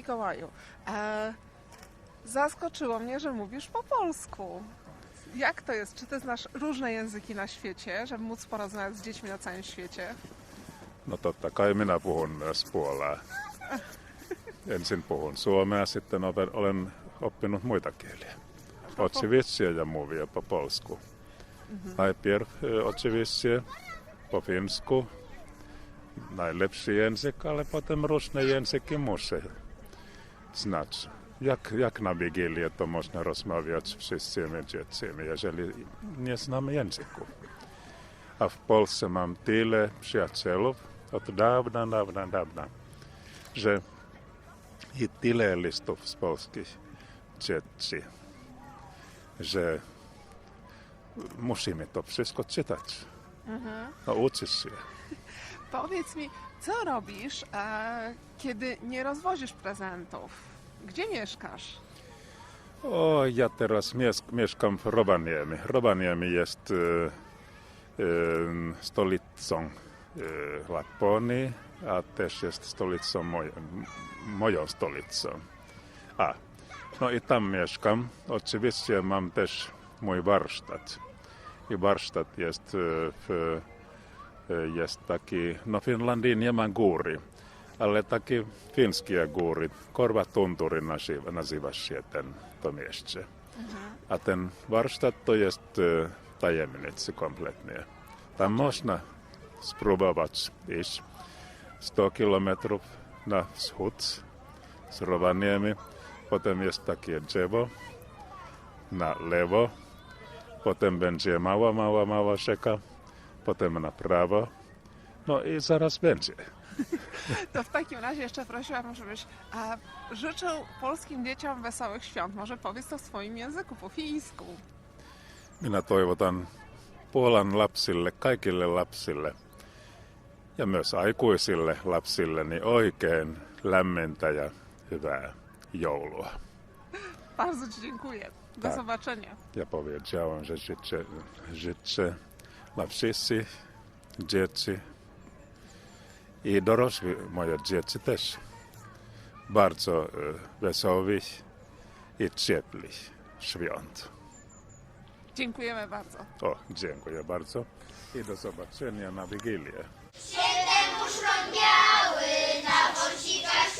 Mikołaju, e, zaskoczyło mnie, że mówisz po polsku. Jak to jest? Czy ty znasz różne języki na świecie, żeby móc porozmawiać z dziećmi na całym świecie? No totta kai minä puhun myös puolaa. Ensin puhun suomea, sitten olen, oppinut muita kieliä. Oczywiście ja mówię po polsku. Najpierw y, oczywiście po finsku. Najlepszy język, ale potem różne języki muszę znać. Jak, jak na Wigilię to można rozmawiać z wszystkimi dziećmi, jeżeli nie znamy języków. A w Polsce mam tyle przyjaciół od dawna, dawna, dawna, że i tyle listów z polskich dzieci, że musimy to wszystko czytać. No uczyć się. Powiedz mi, co robisz, e, kiedy nie rozwozisz prezentów? Gdzie mieszkasz? O, ja teraz mies- mieszkam w Rovaniemi. Rovaniemi jest e, e, stolicą e, Laponii, a też jest stolicą moj- m- moją stolicą. A, no i tam mieszkam. Oczywiście mam też mój warsztat. I warsztat jest, e, w, e, jest taki, no Finlandii nie ma góry, ale taki finskie góry. Korvatunturi nazywa, nazywa się ten, to miejsce. A ten warsztat to jest e, tajemnicy kompletnie. Tam można spróbować iść 100 kilometrów na wschód z Rovaniemi. Potem jest takie drzewo na lewo. Potem będzie mała, mała, mała rzeka. Potem na prawo. No i zaraz będzie. To w takim razie jeszcze prosiłam, żebyś e, życzył polskim dzieciom wesołych świąt. Może powiedz to w swoim języku, po fińsku. Minä toivotan Puolan lapsille, kaikille lapsille ja myös aikuisille lapsille niin oikein lämmintä ja hyvää joulua. Bardzo Ci dziękuję. Do Tak. zobaczenia. Ja powiedziałem, że życzę, życzę dla wszystkich dzieci i dorosłych moje dzieci też bardzo e, wesołych i ciepłych świąt. Dziękujemy bardzo. O, dziękuję bardzo i do zobaczenia na Wigilię. Święte muszlon biały na wąsikach.